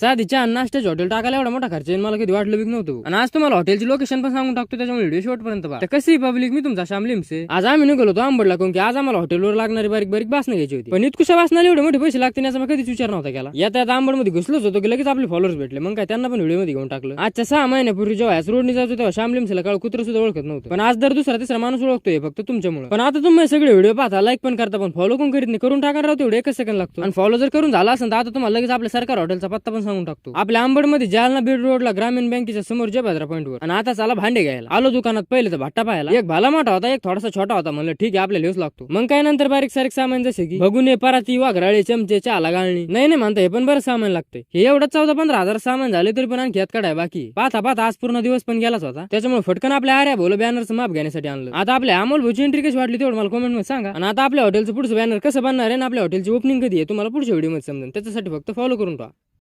साधी चहा आणि नाश्त्याचे हॉटेल टाकायला एवढा मोठा खर्च आहे, मला कधी वाटलं बी नव्हतं. आणि आज तुम्हाला हॉटेलची लोकेशन पण सांगून टाकतो त्याच्यामुळे व्हिडिओ शेवटपर्यंत पहा. तर कशी पब्लिक मी तुमचा श्याम लिमसे. आज आम्ही निघालो होतो आंबडला कोण की आज आम्हाला हॉटेलवर लागणारी बारीक बारीक बासनं घ्यायची होती. पण इतकुशा वासनाला एवढे मोठे पैसे लागतील याचा कधीच विचार नव्हता केला. येता येता आंबडमध्ये घुसलोच होतो की लगेच आपले फॉलोअर्स भेटले. मग काय त्यांना पण व्हिडिओमध्ये घेऊन टाकलं. आजच्या सहा महिन्यापूर्वी जेव्हा रोडने रोडनी जातो तेव्हा श्याम लिमसेला काळ कुत्र सुद्धा ओळखत नव्हतं. पण आज दर दुसरा तिसरा माणूस ओळखतोय फक्त तुमच्यामुळे. पण आता तुम्ही सगळे व्हिडिओ पाहता लाईक पण करता पण फॉलो कोण करीत नाही करून टाकणार राहतो एवढे एकच सेकंड लागतो. आणि फॉलो जर करून झाला असेल तर आता तुम्हाला लगेच आपल्या सरकार हॉटेलचा पत्ता पण सांगून टाकतो. आपल्या आंबडमध्ये जालना बीड रोडला ग्रामीण बँकेच्या समोर जयभद्रा पॉईंट वर. आणि आता चला भांडे घ्यायला. आलो दुकानात पहिले तर भट्टा पाहायला. एक भाला मोठा होता एक थोडासा छोटा होता. म्हणलं ठीक आहे आपल्याला हेच लागतो. मग काय नंतर बारीक सारीक सामान जसे की भगुने पराती वाघराळे चमचे चहाला गाळणी. नाही नाही म्हणता हे पण बरं सामान लागते हे एवढं चौदा पंधरा हजार सामान झाले तरी पण आणखी यात काढाय बाकी. पाहता पाहता आज पूर्ण दिवस पण गेलाच होता. त्याच्यामुळे फटकन आपल्या आर्या बोल बॅनरचं माप घेण्यासाठी आणलं. आता आपल्या अमोल भोची एंट्री कशी वाटली तेवढं मला कमेंटमध्ये सांगा. आणि आता आपल्या हॉटेलचं पुढचं बॅनर कसं बनणार आहे आणि आपल्या हॉटेलची ओपनिंग कधी आहे तुम्हाला पुढच्या व्हिडिओमध्ये समजेल त्याच्यासाठी फक्त फॉलो करून पहा